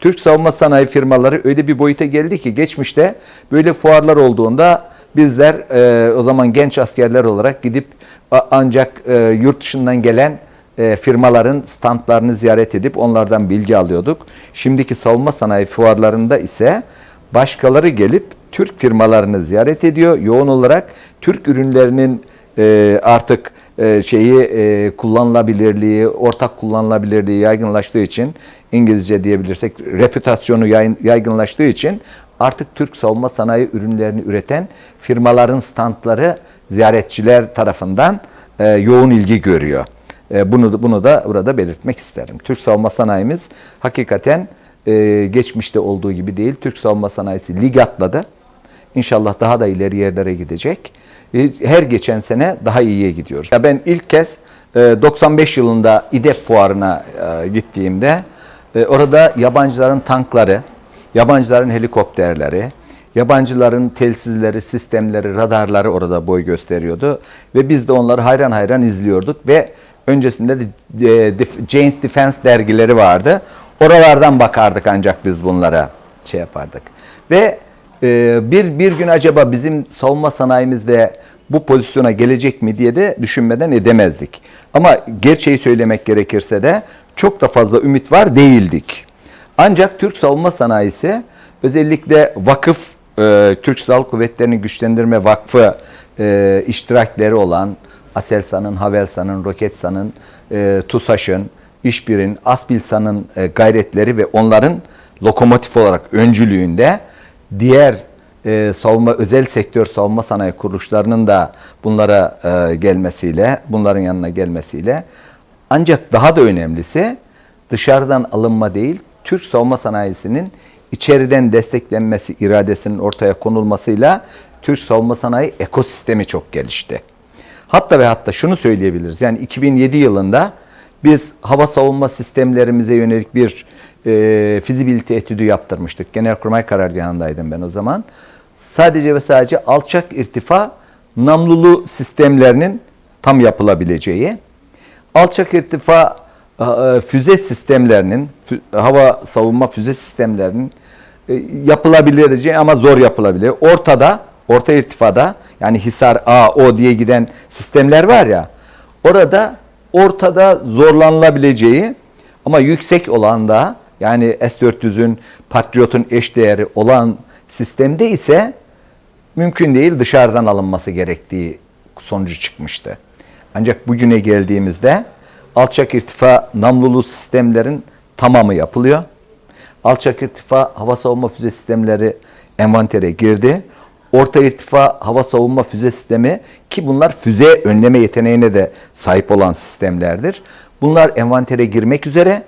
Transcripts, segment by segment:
Türk savunma sanayi firmaları öyle bir boyuta geldi ki geçmişte böyle fuarlar olduğunda bizler e, o zaman genç askerler olarak gidip ancak e, yurt dışından gelen e, firmaların standlarını ziyaret edip onlardan bilgi alıyorduk. Şimdiki savunma sanayi fuarlarında ise başkaları gelip Türk firmalarını ziyaret ediyor. Yoğun olarak Türk ürünlerinin e, artık şeyi e, kullanılabilirliği, ortak kullanılabilirliği yaygınlaştığı için İngilizce diyebilirsek reputasyonu yaygınlaştığı için artık Türk savunma sanayi ürünlerini üreten firmaların standları ziyaretçiler tarafından e, yoğun ilgi görüyor. E, bunu bunu da burada belirtmek isterim. Türk savunma sanayimiz hakikaten e, geçmişte olduğu gibi değil. Türk savunma sanayisi lig atladı. İnşallah daha da ileri yerlere gidecek. E, Her geçen sene daha iyiye gidiyoruz. Ya ben ilk kez e, 95 yılında İDEF fuarına e, gittiğimde e, orada yabancıların tankları, yabancıların helikopterleri, yabancıların telsizleri, sistemleri, radarları orada boy gösteriyordu ve biz de onları hayran hayran izliyorduk ve öncesinde de e, Jane's Defense dergileri vardı. Oralardan bakardık ancak biz bunlara şey yapardık. Ve ee, bir, bir gün acaba bizim savunma sanayimizde bu pozisyona gelecek mi diye de düşünmeden edemezdik. Ama gerçeği söylemek gerekirse de çok da fazla ümit var değildik. Ancak Türk savunma sanayisi özellikle vakıf, e, Türk Silahlı Kuvvetleri'ni Güçlendirme Vakfı e, iştirakleri olan Aselsan'ın, Havelsan'ın, Roketsan'ın, e, TUSAŞ'ın, İşbir'in, Aspilsan'ın e, gayretleri ve onların lokomotif olarak öncülüğünde diğer e, savunma özel sektör savunma sanayi kuruluşlarının da bunlara e, gelmesiyle, bunların yanına gelmesiyle ancak daha da önemlisi dışarıdan alınma değil, Türk savunma sanayisinin içeriden desteklenmesi iradesinin ortaya konulmasıyla Türk savunma sanayi ekosistemi çok gelişti. Hatta ve hatta şunu söyleyebiliriz. Yani 2007 yılında biz hava savunma sistemlerimize yönelik bir e, fizibilite etüdü yaptırmıştık. Genelkurmay karargahındaydım ben o zaman. Sadece ve sadece alçak irtifa namlulu sistemlerinin tam yapılabileceği, alçak irtifa e, füze sistemlerinin, hava savunma füze sistemlerinin e, yapılabileceği ama zor yapılabilir. Ortada, orta irtifada yani Hisar A, O diye giden sistemler var ya, orada ortada zorlanılabileceği ama yüksek olan da yani S-400'ün, Patriot'un eşdeğeri olan sistemde ise mümkün değil dışarıdan alınması gerektiği sonucu çıkmıştı. Ancak bugüne geldiğimizde alçak irtifa namlulu sistemlerin tamamı yapılıyor. Alçak irtifa hava savunma füze sistemleri envantere girdi. Orta irtifa hava savunma füze sistemi ki bunlar füze önleme yeteneğine de sahip olan sistemlerdir. Bunlar envantere girmek üzere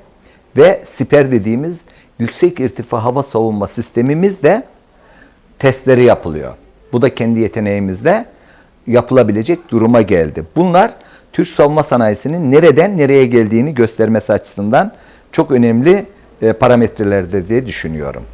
ve siper dediğimiz yüksek irtifa hava savunma sistemimiz de testleri yapılıyor. Bu da kendi yeteneğimizle yapılabilecek duruma geldi. Bunlar Türk savunma sanayisinin nereden nereye geldiğini göstermesi açısından çok önemli e, parametrelerdir diye düşünüyorum.